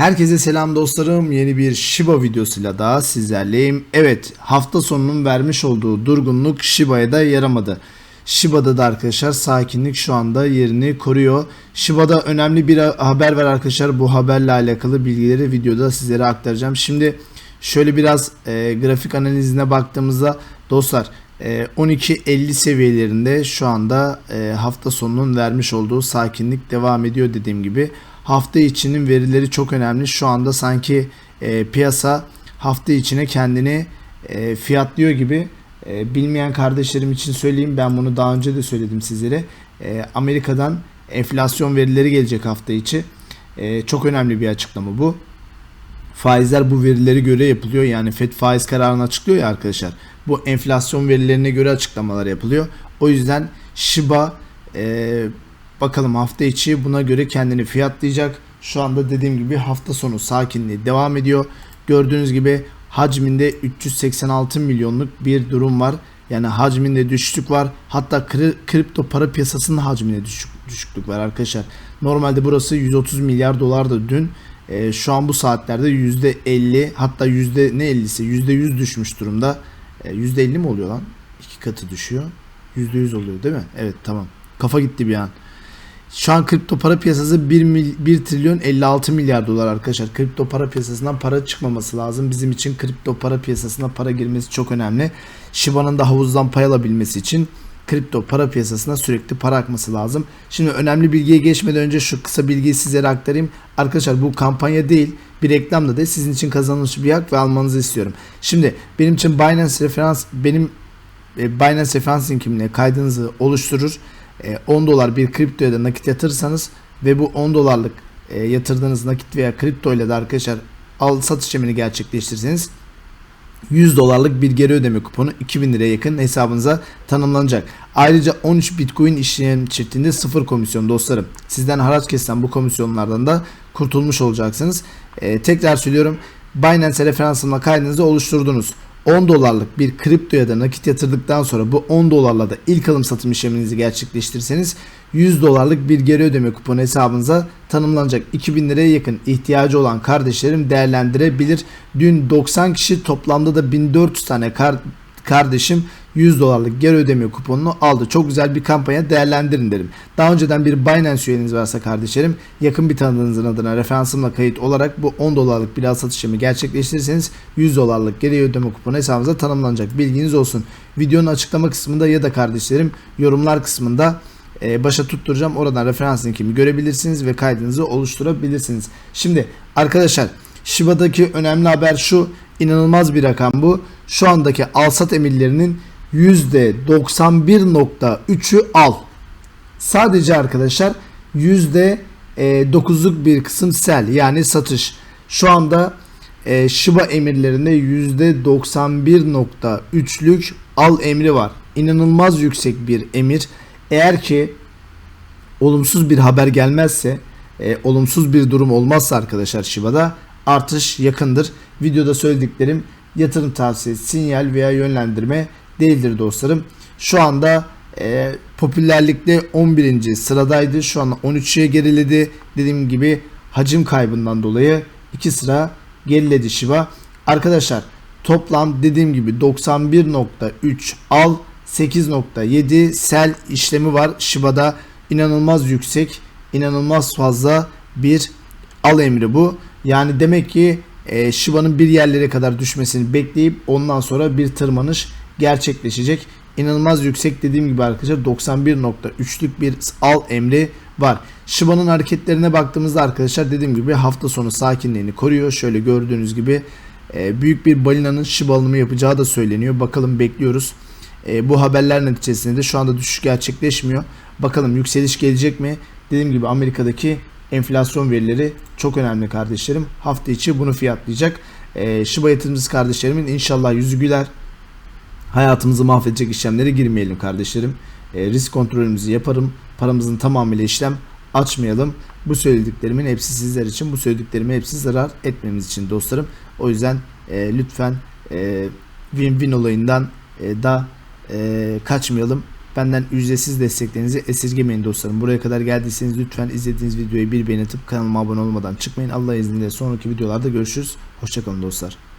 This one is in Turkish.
Herkese selam dostlarım. Yeni bir Shiba videosuyla daha sizlerleyim. Evet hafta sonunun vermiş olduğu durgunluk Shiba'ya da yaramadı. Shiba'da da arkadaşlar sakinlik şu anda yerini koruyor. Shiba'da önemli bir haber var arkadaşlar. Bu haberle alakalı bilgileri videoda sizlere aktaracağım. Şimdi şöyle biraz e, grafik analizine baktığımızda dostlar 12.50 seviyelerinde şu anda e, hafta sonunun vermiş olduğu sakinlik devam ediyor dediğim gibi. Hafta içinin verileri çok önemli. Şu anda sanki e, piyasa hafta içine kendini e, fiyatlıyor gibi. Bilmeyen kardeşlerim için söyleyeyim. Ben bunu daha önce de söyledim sizlere. Amerika'dan enflasyon verileri gelecek hafta içi. Çok önemli bir açıklama bu. Faizler bu verileri göre yapılıyor. Yani FED faiz kararını açıklıyor ya arkadaşlar. Bu enflasyon verilerine göre açıklamalar yapılıyor. O yüzden Shiba e, bakalım hafta içi buna göre kendini fiyatlayacak. Şu anda dediğim gibi hafta sonu sakinliği devam ediyor. Gördüğünüz gibi hacminde 386 milyonluk bir durum var. Yani hacminde düşüklük var. Hatta kri- kripto para piyasasının hacminde düşük, düşüklük var arkadaşlar. Normalde burası 130 milyar dolardı dün. Ee, şu an bu saatlerde %50 hatta yüzde ne 50'si %100 düşmüş durumda. Ee, %50 mi oluyor lan? İki katı düşüyor. %100 oluyor değil mi? Evet tamam. Kafa gitti bir an. Şu an kripto para piyasası 1, mil, 1 trilyon 56 milyar dolar arkadaşlar. Kripto para piyasasından para çıkmaması lazım. Bizim için kripto para piyasasına para girmesi çok önemli. Shiba'nın da havuzdan pay alabilmesi için kripto para piyasasına sürekli para akması lazım. Şimdi önemli bilgiye geçmeden önce şu kısa bilgiyi sizlere aktarayım. Arkadaşlar bu kampanya değil bir reklam da sizin için kazanılmış bir hak ve almanızı istiyorum. Şimdi benim için Binance referans benim e, Binance referans linkimle kaydınızı oluşturur. 10 dolar bir kripto ya da nakit yatırırsanız ve bu 10 dolarlık e, yatırdığınız nakit veya kripto ile de arkadaşlar al satış işlemini gerçekleştirirseniz 100 dolarlık bir geri ödeme kuponu 2000 liraya yakın hesabınıza tanımlanacak. Ayrıca 13 Bitcoin işlem çiftinde sıfır komisyon dostlarım. Sizden haraç kesilen bu komisyonlardan da kurtulmuş olacaksınız. Ee, tekrar söylüyorum. Binance referansımla kaydınızı oluşturdunuz. 10 dolarlık bir kripto ya da nakit yatırdıktan sonra bu 10 dolarla da ilk alım satım işleminizi gerçekleştirirseniz 100 dolarlık bir geri ödeme kuponu hesabınıza tanımlanacak 2000 liraya yakın ihtiyacı olan kardeşlerim değerlendirebilir. Dün 90 kişi toplamda da 1400 tane kar kardeşim 100 dolarlık geri ödeme kuponunu aldı. Çok güzel bir kampanya değerlendirin derim. Daha önceden bir Binance üyeniz varsa kardeşlerim yakın bir tanıdığınızın adına referansımla kayıt olarak bu 10 dolarlık bir al satış işlemi gerçekleştirirseniz 100 dolarlık geri ödeme kuponu hesabınıza tanımlanacak. Bilginiz olsun. Videonun açıklama kısmında ya da kardeşlerim yorumlar kısmında e, başa tutturacağım. Oradan referans linkimi görebilirsiniz ve kaydınızı oluşturabilirsiniz. Şimdi arkadaşlar Shiba'daki önemli haber şu. İnanılmaz bir rakam bu. Şu andaki alsat emirlerinin %91.3'ü al. Sadece arkadaşlar %9'luk bir kısım sell yani satış. Şu anda e, Shiba emirlerinde %91.3'lük al emri var. İnanılmaz yüksek bir emir. Eğer ki olumsuz bir haber gelmezse, e, olumsuz bir durum olmazsa arkadaşlar Shiba'da artış yakındır. Videoda söylediklerim yatırım tavsiyesi, sinyal veya yönlendirme değildir dostlarım. Şu anda e, popülerlikte 11. sıradaydı. Şu anda 13'e geriledi. Dediğim gibi hacim kaybından dolayı 2 sıra geriledi Shiba. Arkadaşlar toplam dediğim gibi 91.3 al 8.7 sell işlemi var Shiba'da inanılmaz yüksek inanılmaz fazla bir al emri bu. Yani demek ki e, Shiba'nın bir yerlere kadar düşmesini bekleyip ondan sonra bir tırmanış gerçekleşecek. İnanılmaz yüksek dediğim gibi arkadaşlar 91.3'lük bir al emri var. Shiba'nın hareketlerine baktığımızda arkadaşlar dediğim gibi hafta sonu sakinliğini koruyor. Şöyle gördüğünüz gibi e, büyük bir balinanın Shiba alımı yapacağı da söyleniyor. Bakalım bekliyoruz. E, bu haberler neticesinde de şu anda düşüş gerçekleşmiyor. Bakalım yükseliş gelecek mi? Dediğim gibi Amerika'daki enflasyon verileri çok önemli kardeşlerim. Hafta içi bunu fiyatlayacak. E, Shiba yatırımcısı kardeşlerimin inşallah yüzü güler. Hayatımızı mahvedecek işlemlere girmeyelim kardeşlerim. E, risk kontrolümüzü yaparım. Paramızın tamamıyla işlem açmayalım. Bu söylediklerimin hepsi sizler için. Bu söylediklerime hepsi zarar etmemiz için dostlarım. O yüzden e, lütfen e, win-win olayından e, da e, kaçmayalım. Benden ücretsiz desteklerinizi esirgemeyin dostlarım. Buraya kadar geldiyseniz lütfen izlediğiniz videoyu bir beğeni atıp kanalıma abone olmadan çıkmayın. Allah izniyle sonraki videolarda görüşürüz. Hoşçakalın dostlar.